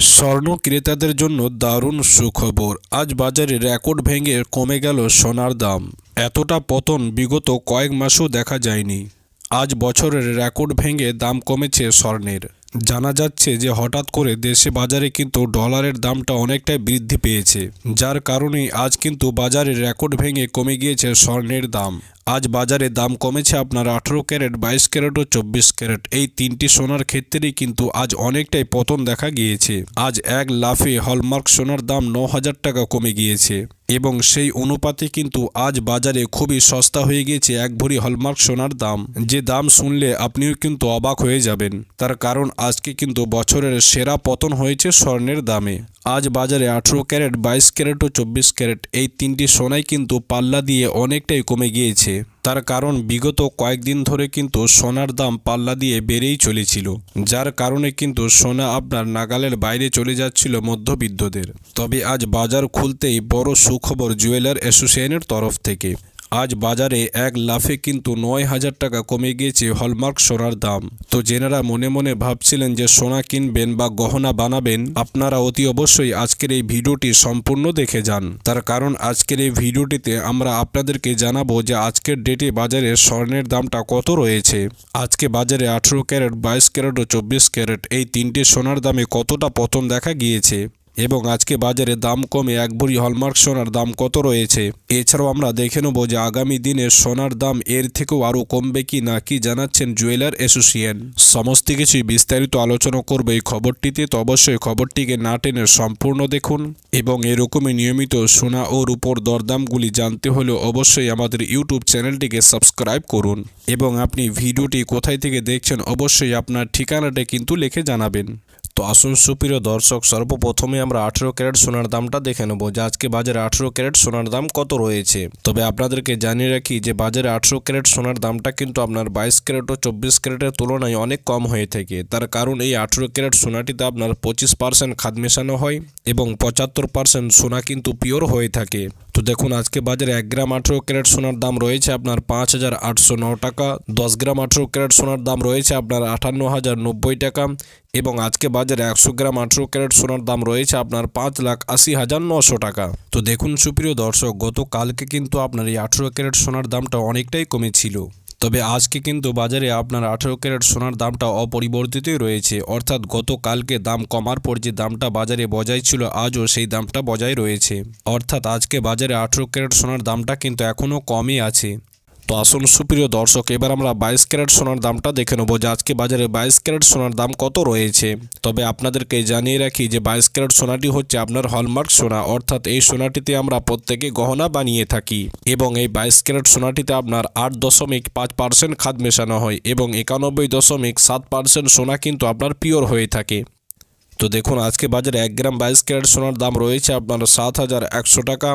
স্বর্ণ ক্রেতাদের জন্য দারুণ সুখবর। আজ বাজারে রেকর্ড ভেঙে কমে গেল সোনার দাম। এতটা পতন বিগত কয়েক মাসও দেখা যায়নি। আজ বছরের রেকর্ড ভেঙে দাম কমেছে স্বর্ণের। জানা যাচ্ছে যে হঠাৎ করে দেশে বাজারে কিন্তু ডলারের দামটা অনেকটাই বৃদ্ধি পেয়েছে, যার কারণেই আজ কিন্তু বাজারে রেকর্ড ভেঙে কমে গিয়েছে স্বর্ণের দাম। আজ বাজারে দাম কমেছে আপনার আঠেরো ক্যারেট, বাইশ ক্যারেট ও চব্বিশ ক্যারেট। এই তিনটি সোনার ক্ষেত্রেই কিন্তু আজ অনেকটাই পতন দেখা গিয়েছে। আজ এক লাফে হলমার্ক সোনার দাম ন হাজার টাকা কমে গিয়েছে এবং সেই অনুপাতে কিন্তু আজ বাজারে খুবই সস্তা হয়ে গিয়েছে এক ভরি হলমার্ক সোনার দাম। যে দাম শুনলে আপনিও কিন্তু অবাক হয়ে যাবেন। তার কারণ আজকে কিন্তু বছরের সেরা পতন হয়েছে স্বর্ণের দামে। আজ বাজারে আঠেরো ক্যারেট, বাইশ ক্যারেট ও চব্বিশ ক্যারেট এই তিনটি সোনাই কিন্তু পাল্লা দিয়ে অনেকটাই কমে গিয়েছে। তার কারণ বিগত কয়েকদিন ধরে কিন্তু সোনার দাম পাল্লা দিয়ে বেড়েই চলেছিল, যার কারণে কিন্তু সোনা আপনার নাগালের বাইরে চলে যাচ্ছিল মধ্যবিত্তদের। তবে আজ বাজার খুলতেই বড় সুখবর জুয়েলার অ্যাসোসিয়েশনের তরফ থেকে। আজ বাজারে এক লাফে কিন্তু নয় হাজার টাকা কমে গিয়েছে হলমার্ক সোনার দাম। তো যেনারা মনে মনে ভাবছিলেন যে সোনা কিনবেন বা গহনা বানাবেন, আপনারা অতি অবশ্যই আজকের এই ভিডিওটি সম্পূর্ণ দেখে যান। তার কারণ আজকের এই ভিডিওটিতে আমরা আপনাদেরকে জানাব যে আজকের ডেটে বাজারে স্বর্ণের দামটা কত রয়েছে। আজকে বাজারে আঠেরো ক্যারেট, বাইশ ক্যারেট ও চব্বিশ ক্যারেট এই তিনটে সোনার দামে কতটা পতন দেখা গিয়েছে? এবং আজকে বাজারে দাম কমে এক ভরি হলমার্ক সোনার দাম কত রয়েছে? এছাড়াও আমরা দেখে নেব যে আগামী দিনে সোনার দাম এর থেকেও আরও কমবে কি না কি জানাচ্ছেন জুয়েলার অ্যাসোসিয়েশন। সমস্ত কিছুই বিস্তারিত আলোচনা করবে এই খবরটিতে, তো অবশ্যই খবরটিকে না টেনে সম্পূর্ণ দেখুন এবং এরকমই নিয়মিত সোনা ও রূপোর দরদামগুলি জানতে হলে অবশ্যই আমাদের ইউটিউব চ্যানেলটিকে সাবস্ক্রাইব করুন এবং আপনি ভিডিওটি কোথায় থেকে দেখছেন অবশ্যই আপনার ঠিকানাটা কিন্তু লিখে জানাবেন। তো আসুন সুপ্রিয় দর্শক, সর্বপ্রথমে আমরা আঠেরো ক্যারেট সোনার দামটা দেখে নেব যে আজকে বাজারে আঠেরো ক্যারেট সোনার দাম কত রয়েছে। তবে আপনাদেরকে জানিয়ে রাখি যে বাজারে আঠেরো ক্যারেট সোনার দামটা কিন্তু আপনার বাইশ ক্যারেট ও চব্বিশ ক্যারেটের তুলনায় অনেক কম হয়ে থাকে। তার কারণ এই আঠেরো ক্যারেট সোনাটিতে আপনার পঁচিশ পার্সেন্ট খাদ মেশানো হয় এবং পঁচাত্তর পার্সেন্ট সোনা কিন্তু পিওর হয়ে থাকে। তো দেখুন, আজকে বাজারে এক গ্রাম আঠেরো ক্যারেট সোনার দাম রয়েছে আপনার পাঁচ হাজার আটশো ন টাকা, দশ গ্রাম আঠেরো ক্যারেট সোনার দাম রয়েছে আপনার আটান্ন হাজার নব্বই টাকা এবং আজকে বাজারে একশো গ্রাম আঠেরো ক্যারেট সোনার দাম রয়েছে আপনার পাঁচ লাখ আশি হাজার নশো টাকা। তো দেখুন সুপ্রিয় দর্শক, গতকালকে কিন্তু আপনার এই আঠেরো ক্যারেট সোনার দামটা অনেকটাই কমেছিল। তবে আজকে কিন্তু বাজারে আপনার আঠেরো ক্যারেট সোনার দামটা অপরিবর্তিতই রয়েছে। অর্থাৎ গতকালকে দাম কমার পর যে দামটা বাজারে বজায় ছিল, আজও সেই দামটা বজায় রয়েছে। অর্থাৎ আজকে বাজারে আঠেরো ক্যারেট সোনার দামটা কিন্তু এখনও কমই আছে। তো আসুন সুপ্রিয় দর্শক, এবার আমরা বাইশ ক্যারেট সোনার দামটা দেখে নেব যে আজকে বাজারে বাইশ ক্যারেট সোনার দাম কত রয়েছে। তবে আপনাদেরকে জানিয়ে রাখি যে বাইশ ক্যারেট সোনাটি হচ্ছে আপনার হলমার্ক সোনা, অর্থাৎ এই সোনাটিতে আমরা প্রত্যেকে গহনা বানিয়ে থাকি এবং এই বাইশ ক্যারেট সোনাটিতে আপনার আট দশমিক পাঁচ পার্সেন্ট খাদ মেশানো হয় এবং একানব্বই দশমিক সাত পার্সেন্ট সোনা কিন্তু আপনার পিওর হয়ে থাকে। তো দেখুন, আজকে বাজারে এক গ্রাম বাইশ ক্যারেট সোনার দাম রয়েছে আপনার সাত হাজার একশো টাকা,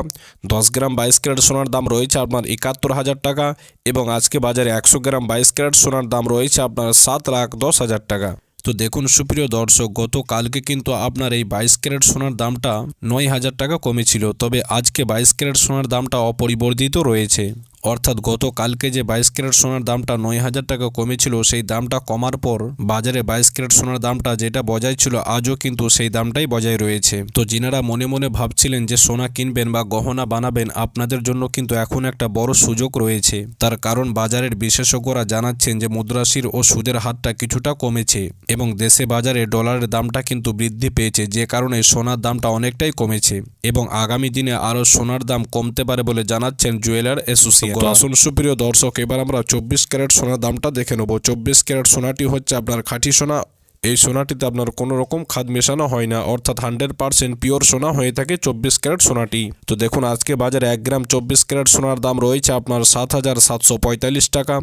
দশ গ্রাম বাইশ ক্যারেট সোনার দাম রয়েছে আপনার একাত্তর হাজার টাকা এবং আজকে বাজারে একশো গ্রাম বাইশ ক্যারেট সোনার দাম রয়েছে আপনার সাত লাখ দশ হাজার টাকা। তো দেখুন, সুপ্রিয় দর্শক, গতকালকে কিন্তু আপনার এই বাইশ ক্যারেট সোনার দামটা নয় হাজার টাকা কমেছিল, তবে আজকে বাইশ ক্যারেট সোনার দামটা অপরিবর্তিত রয়েছে। অর্থাৎ গতকালকে যে বাইশ ক্যারেট সোনার দামটা নয় হাজার টাকা কমেছিল, সেই দামটা কমার পর বাজারে বাইশ ক্যারেট সোনার দামটা যেটা বজায় ছিল, আজও কিন্তু সেই দামটাই বজায় রয়েছে। তো যিনারা মনে মনে ভাবছিলেন যে সোনা কিনবেন বা গহনা বানাবেন, আপনাদের জন্য কিন্তু এখন একটা বড় সুযোগ রয়েছে। তার কারণ বাজারের বিশেষজ্ঞরা জানাচ্ছেন যে মুদ্রাশির ও সুদের হারটা কিছুটা কমেছে এবং দেশে বাজারে ডলারের দামটা কিন্তু বৃদ্ধি পেয়েছে, যে কারণে সোনার দামটা অনেকটাই কমেছে এবং আগামী দিনে আরও সোনার দাম কমতে পারে বলে জানাচ্ছেন জুয়েলার অ্যাসোসিয়েশন। তো আসুন, সুপ্রিয় দর্শক, এবার আমরা চব্বিশ ক্যারেট সোনার দামটা দেখে নেব। চব্বিশ ক্যারেট সোনাটি হচ্ছে আপনার খাঁটি সোনা। এই সোনাটিতে আপনার কোনো রকম খাদ মেশানো হয় না, অর্থাৎ হান্ড্রেড পার্সেন্ট পিওর সোনা হয়ে থাকে চব্বিশ ক্যারেট সোনাটি। তো দেখুন, আজকে বাজারে এক গ্রাম চব্বিশ ক্যারেট সোনার দাম রয়েছে আপনার সাত হাজার সাতশো পঁয়তাল্লিশ টাকা।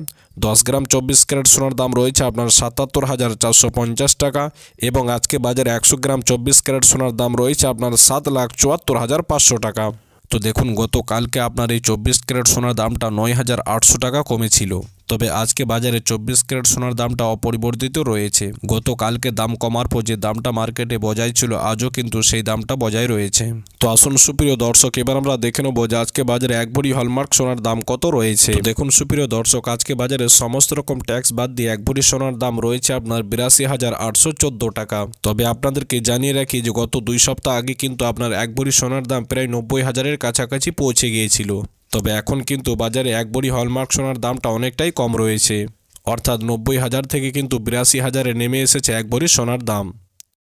দশ গ্রাম চব্বিশ ক্যারেট সোনার দাম রয়েছে আপনার সাতাত্তর হাজার চারশো পঞ্চাশ টাকা এবং আজকে বাজারে একশো গ্রাম চব্বিশ ক্যারেট সোনার দাম রয়েছে আপনার সাত লাখ চুয়াত্তর হাজার পাঁচশো টাকা। তো দেখুন গতকালকে আপনার এই চব্বিশ ক্যারেট সোনার দামটা নয় হাজার আটশো টাকা কমেছিল। তবে আজকে বাজারে চব্বিশ ক্যারেট সোনার দামটা অপরিবর্তিত রয়েছে। গতকালকে দাম কমার পর যে দামটা মার্কেটে বজায় ছিল, আজও কিন্তু সেই দামটা বজায় রয়েছে। তো আসুন সুপ্রিয় দর্শক, এবার আমরা দেখে নেব যে আজকে বাজারে এক ভরি হলমার্ক সোনার দাম কত রয়েছে। দেখুন সুপ্রিয় দর্শক, আজকে বাজারে সমস্ত রকম ট্যাক্স বাদ দিয়ে এক ভরি সোনার দাম রয়েছে আপনার বিরাশি হাজার আটশো টাকা। তবে আপনাদেরকে জানিয়ে রাখি যে গত দুই সপ্তাহ আগে কিন্তু আপনার এক ভরি সোনার দাম প্রায় নব্বই হাজারের কাছাকাছি পৌঁছে গিয়েছিল। তবে এখন কিন্তু বাজারে এক বড়ি হলমার্ক সোনার দামটা অনেকটাই কম রয়েছে। অর্থাৎ নব্বই হাজার থেকে কিন্তু বিরাশি হাজারে নেমে এসেছে এক বড়ি সোনার দাম।